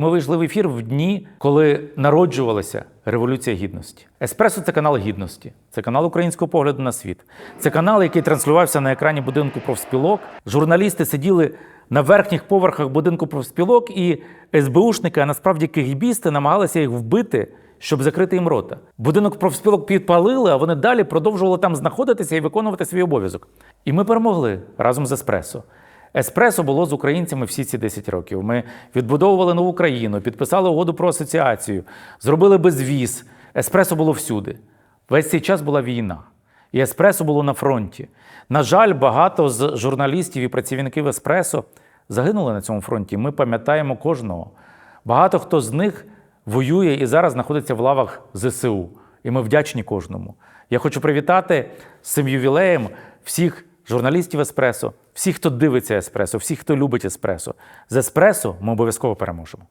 Ми вийшли в ефір в дні, коли народжувалася Революція Гідності. Еспресо це канал гідності, це канал українського погляду на світ. Це канал, який транслювався на екрані будинку профспілок. Журналісти сиділи на верхніх поверхах будинку профспілок, і СБУшники, а насправді кегібісти, намагалися їх вбити. Щоб закрити їм рота. Будинок профспілок підпалили, а вони далі продовжували там знаходитися і виконувати свій обов'язок. І ми перемогли разом з Еспресо. Еспресо було з українцями всі ці 10 років. Ми відбудовували нову країну, підписали угоду про асоціацію, зробили безвіз. Еспресо було всюди. Весь цей час була війна. І Еспресо було на фронті. На жаль, багато з журналістів і працівників Еспресо загинули на цьому фронті. Ми пам'ятаємо кожного. Багато хто з них воює і зараз знаходиться в лавах ЗСУ. І ми вдячні кожному. Я хочу привітати з цим ювілеєм всіх журналістів Еспресо, всіх, хто дивиться Еспресо, всіх, хто любить Еспресо. З Еспресо ми обов'язково переможемо.